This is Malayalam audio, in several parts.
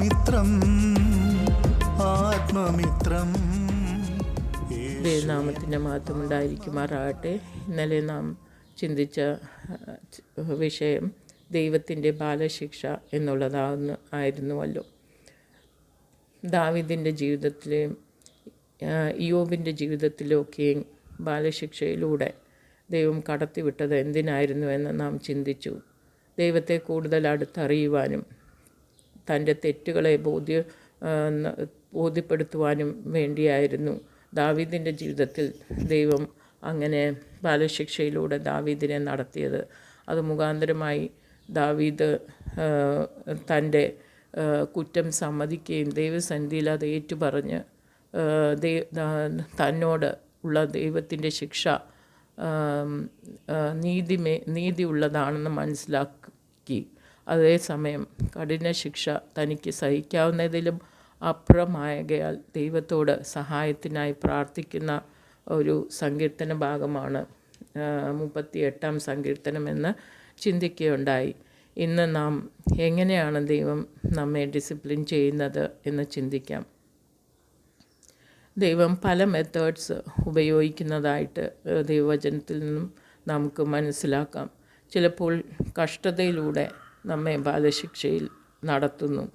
ആത്മമിത്രം ആത്മമിത്രം. ദൈവനാമത്തിന്റെ മഹത്വം ഉണ്ടായിരിക്കുമാറാകട്ടെ ഇന്നലെ നാം ചിന്തിച്ച വിഷയം ദൈവത്തിന്റെ ബാലശിക്ഷ എന്നുള്ളതാകുന്നു ആയിരുന്നുവല്ലോ. ദാവിദിന്റെ ജീവിതത്തിലെയും ഇയോബിന്റെ ജീവിതത്തിലൊക്കെയും ബാലശിക്ഷയിലൂടെ ദൈവം കടത്തിവിട്ടത് എന്തിനായിരുന്നു എന്ന് നാം ചിന്തിച്ചു. ദൈവത്തെ കൂടുതൽ അടുത്തറിയുവാനും തന്റെ തെറ്റുകളെ ബോധ്യ ബോധ്യപ്പെടുത്തുവാനും വേണ്ടിയായിരുന്നു ദാവീദിന്റെ ജീവിതത്തിൽ ദൈവം അങ്ങനെ ബാലശിക്ഷയിലൂടെ ദാവീദിനെ നടത്തിയത്. അത് മുഖാന്തരമായി ദാവീദ് തന്റെ കുറ്റം സമ്മതിക്കുകയും ദൈവസന്ധിയിൽ അത് ഏറ്റുപറഞ്ഞ് തന്നോട് ഉള്ള ദൈവത്തിന്റെ ശിക്ഷ നീതിമേ നീതി നീതിമേ നീതിയുള്ളതാണെന്ന് മനസ്സിലാക്കി. അതേസമയം കഠിന ശിക്ഷ തനിക്ക് സഹിക്കാവുന്നതിലും അപ്പുറമായകയാൽ ദൈവത്തോട് സഹായത്തിനായി പ്രാർത്ഥിക്കുന്ന ഒരു സങ്കീർത്തന ഭാഗമാണ് മുപ്പത്തി എട്ടാം സങ്കീർത്തനമെന്ന് ചിന്തിക്കുകയുണ്ടായി. ഇന്ന് നാം എങ്ങനെയാണ് ദൈവം നമ്മെ ഡിസിപ്ലിൻ ചെയ്യുന്നത് എന്ന് ചിന്തിക്കാം. ദൈവം പല മെത്തേഡ്സ് ഉപയോഗിക്കുന്നതായിട്ട് ദൈവവചനത്തിൽ നിന്നും നമുക്ക് മനസ്സിലാക്കാം. ചിലപ്പോൾ കഷ്ടതയിലൂടെ നമ്മെ ബാലശിക്ഷയിൽ നടത്തുന്നു.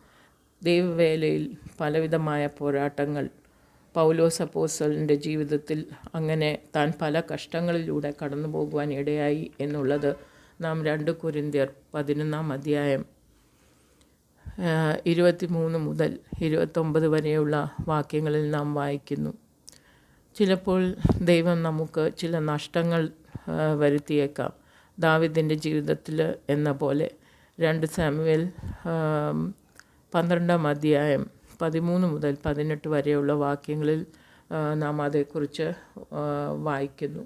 ദൈവവേലയിൽ പലവിധമായ പോരാട്ടങ്ങൾ. പൗലോസ് അപ്പോസലിന്റെ ജീവിതത്തിൽ അങ്ങനെ താൻ പല കഷ്ടങ്ങളിലൂടെ കടന്നു പോകുവാൻ ഇടയായി എന്നുള്ളത് നാം രണ്ട് കുരിന്തിയർ പതിനൊന്നാം അധ്യായം ഇരുപത്തി മൂന്ന് മുതൽ ഇരുപത്തൊമ്പത് വരെയുള്ള വാക്യങ്ങളിൽ നാം വായിക്കുന്നു. ചിലപ്പോൾ ദൈവം നമുക്ക് ചില നഷ്ടങ്ങൾ വരുത്തിയേക്കാം. ദാവിദിന്റെ ജീവിതത്തിൽ എന്ന പോലെ രണ്ട് സാമുവേൽ പന്ത്രണ്ടാം അധ്യായം പതിമൂന്ന് മുതൽ പതിനെട്ട് വരെയുള്ള വാക്യങ്ങളിൽ നാം അതേക്കുറിച്ച് വായിക്കുന്നു.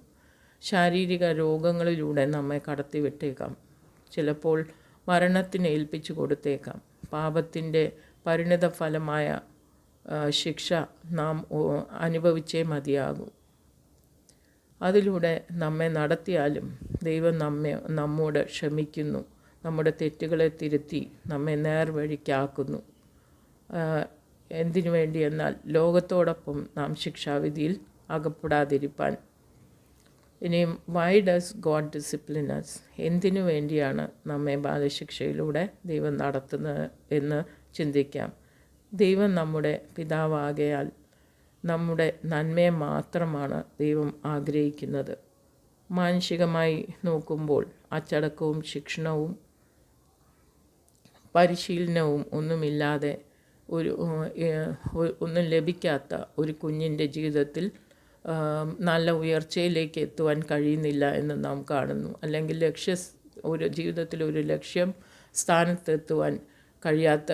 ശാരീരിക രോഗങ്ങളിലൂടെ നമ്മെ കടത്തിവിട്ടേക്കാം. ചിലപ്പോൾ മരണത്തിന് ഏൽപ്പിച്ചു കൊടുത്തേക്കാം. പാപത്തിന്റെ പരിണിത ഫലമായ ശിക്ഷ നാം അനുഭവിച്ചേ മതിയാകൂ. അതിലൂടെ നമ്മെ നടത്തിയാലും ദൈവം നമ്മെ നമ്മോട് ക്ഷമിക്കുന്നു. നമ്മുടെ തെറ്റുകളെ തിരുത്തി നമ്മെ നേർവഴിക്കാക്കുന്നു. എന്തിനു വേണ്ടി എന്നാൽ ലോകത്തോടൊപ്പം നാം ശിക്ഷാവിധിയിൽ അകപ്പെടാതിരിപ്പാൻ. ഇനിയും വൈ ഡസ് ഗോഡ് ഡിസിപ്ലിനസ് എന്തിനു വേണ്ടിയാണ് നമ്മെ ബാലശിക്ഷയിലൂടെ ദൈവം നടത്തുന്നത് എന്ന് ചിന്തിക്കാം. ദൈവം നമ്മുടെ പിതാവാകയാൽ നമ്മുടെ നന്മയെ മാത്രമാണ് ദൈവം ആഗ്രഹിക്കുന്നത്. മാനുഷികമായി നോക്കുമ്പോൾ അച്ചടക്കവും ശിക്ഷണവും പരിശീലനവും ഒന്നുമില്ലാതെ ഒരു ഒന്നും ലഭിക്കാത്ത ഒരു കുഞ്ഞിന്റെ ജീവിതത്തിൽ നല്ല ഉയർച്ചയിലേക്ക് എത്തുവാൻ കഴിയുന്നില്ല എന്ന് നാം കാണുന്നു. അല്ലെങ്കിൽ ലക്ഷ്യ ഒരു ജീവിതത്തിൽ ഒരു ലക്ഷ്യം സ്ഥാനത്തെത്തുവാൻ കഴിയാത്ത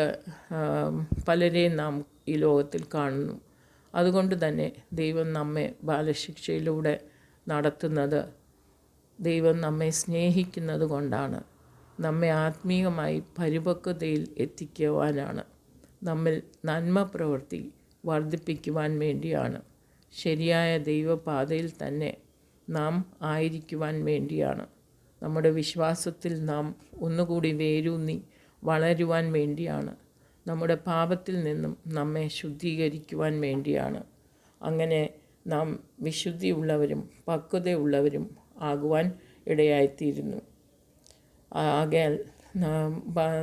പലരെയും നാം ഈ ലോകത്തിൽ കാണുന്നു. അതുകൊണ്ട് തന്നെ ദൈവം നമ്മെ ബാലശിക്ഷയിലൂടെ നടത്തുന്നത് ദൈവം നമ്മെ സ്നേഹിക്കുന്നത് കൊണ്ടാണ്. നമ്മെ ആത്മീയമായി പരിപക്വതയിൽ എത്തിക്കുവാനാണ്. നമ്മിൽ നന്മ പ്രവൃത്തി വർദ്ധിപ്പിക്കുവാൻ വേണ്ടിയാണ്. ശരിയായ ദൈവപാതയിൽ തന്നെ നാം ആയിരിക്കുവാൻ വേണ്ടിയാണ്. നമ്മുടെ വിശ്വാസത്തിൽ നാം ഒന്നുകൂടി വേരൂന്നി വളരുവാൻ വേണ്ടിയാണ്. നമ്മുടെ പാപത്തിൽ നിന്നും നമ്മെ ശുദ്ധീകരിക്കുവാൻ വേണ്ടിയാണ്. അങ്ങനെ നാം വിശുദ്ധിയുള്ളവരും പക്വതയുള്ളവരും ആകുവാൻ ഇടയായിത്തീരുന്നു. ആകയാൽ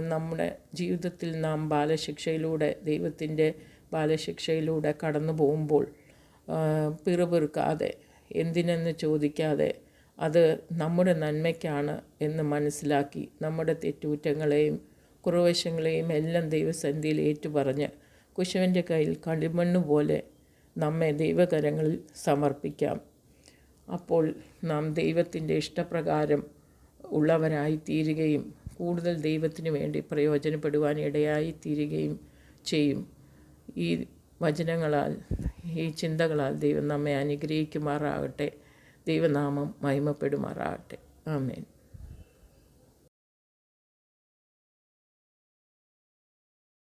നമ്മുടെ ജീവിതത്തിൽ നാം ബാലശിക്ഷയിലൂടെ ദൈവത്തിന്റെ ബാലശിക്ഷയിലൂടെ കടന്നു പോകുമ്പോൾ പിറുപിറുക്കാതെ എന്തിനെന്ന് ചോദിക്കാതെ അത് നമ്മുടെ നന്മയ്ക്കാണ് എന്ന് മനസ്സിലാക്കി നമ്മുടെ തെറ്റുകുറ്റങ്ങളെയും കുറവശങ്ങളെയും എല്ലാം ദൈവസന്ധിയിൽ ഏറ്റുപറഞ്ഞ് കുശവന്റെ കയ്യിൽ കളിമണ്ണ് പോലെ നമ്മെ ദൈവകരങ്ങളിൽ സമർപ്പിക്കാം. അപ്പോൾ നാം ദൈവത്തിന്റെ ഇഷ്ടപ്രകാരം ഉള്ളവരായി തീരുകയും കൂടുതൽ ദൈവത്തിന് വേണ്ടി പ്രയോജനപ്പെടുവാൻ ഇടയായി തീരുകയും ചെയ്യും. ഈ വചനങ്ങളാൽ ഈ ചിന്തകളാൽ ദൈവം നമ്മെ അനുഗ്രഹിക്കുമാറാകട്ടെ. ദൈവനാമം മഹിമപ്പെടുമാറാകട്ടെ. ആമേൻ.